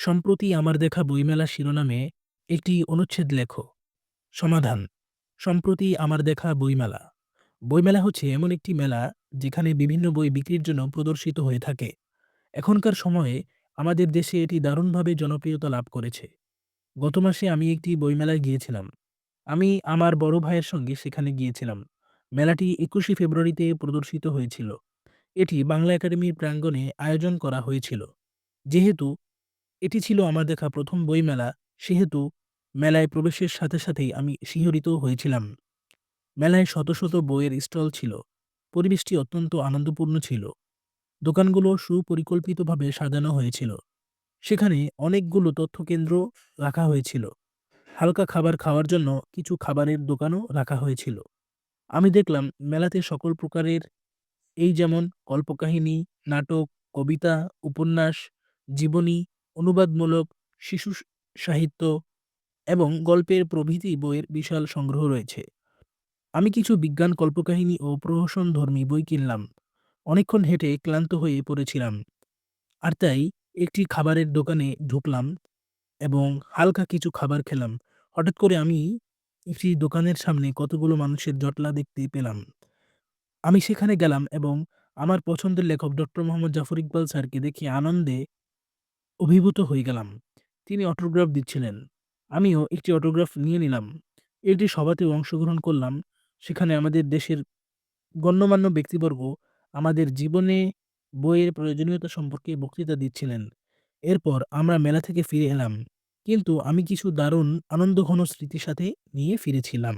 সম্প্রতি আমার দেখা বইমেলা শিরোনামে একটি অনুচ্ছেদ লেখো। সমাধান সম্প্রতি আমার দেখা বইমেলা। বইমেলা হচ্ছে এমন একটি মেলা যেখানে বিভিন্ন বই বিক্রির জন্য প্রদর্শিত হয়ে থাকে। এখনকার সময়ে আমাদের দেশে এটি দারুণভাবে জনপ্রিয়তা লাভ করেছে। গত মাসে আমি একটি বইমেলায় গিয়েছিলাম। আমি আমার বড় ভাইয়ের সঙ্গে সেখানে গিয়েছিলাম। মেলাটি ২১শে ফেব্রুয়ারিতে প্রদর্শিত হয়েছিল। এটি বাংলা একাডেমির প্রাঙ্গণে আয়োজন করা হয়েছিল। যেহেতু এটি ছিল আমার দেখা প্রথম বইমেলা, সেহেতু মেলায় প্রবেশের সাথে সাথেই আমি শিহরিত হয়েছিলাম। মেলায় শত শত বইয়ের স্টল ছিল। পরিবেশটি অত্যন্ত আনন্দপূর্ণ ছিল। দোকানগুলো সুপরিকল্পিতভাবে সাজানো হয়েছিল। সেখানে অনেকগুলো তথ্যকেন্দ্র রাখা হয়েছিল। হালকা খাবার খাওয়ার জন্য কিছু খাবারের দোকানও রাখা হয়েছিল। আমি দেখলাম মেলাতে সকল প্রকারের এই যেমন কল্পকাহিনী, নাটক, কবিতা, উপন্যাস, জীবনী, অনুবাদমূলক, শিশু সাহিত্য এবং গল্পের প্রভৃতি বইয়ের বিশাল সংগ্রহ রয়েছে। আমি কিছু বিজ্ঞান কল্পকাহিনী ও প্রহসনধর্মী বই কিনলাম। অনেকক্ষণ হেঁটে ক্লান্ত হয়ে পড়েছিলাম। আর তাই একটি খাবারের দোকানে ঢুকলাম এবং হালকা কিছু খাবার খেলাম। হঠাৎ করে আমি একটি দোকানের সামনে কতগুলো মানুষের জটলা দেখতে পেলাম। আমি সেখানে গেলাম এবং আমার পছন্দের লেখক ডক্টর মোহাম্মদ জাফর ইকবাল স্যারকে দেখে আনন্দে অভিভূত হয়ে গেলাম। তিনি অটোগ্রাফ দিচ্ছিলেন। আমিও একটি অটোগ্রাফ নিয়ে নিলাম। একটি সভাতে অংশগ্রহণ করলাম। সেখানে আমাদের দেশের গণ্যমান্য ব্যক্তিবর্গ আমাদের জীবনে বইয়ের প্রয়োজনীয়তা সম্পর্কে বক্তৃতা দিচ্ছিলেন। এরপর আমরা মেলা থেকে ফিরে এলাম। কিন্তু আমি কিছু দারুণ, আনন্দঘন স্মৃতির সাথে নিয়ে ফিরেছিলাম।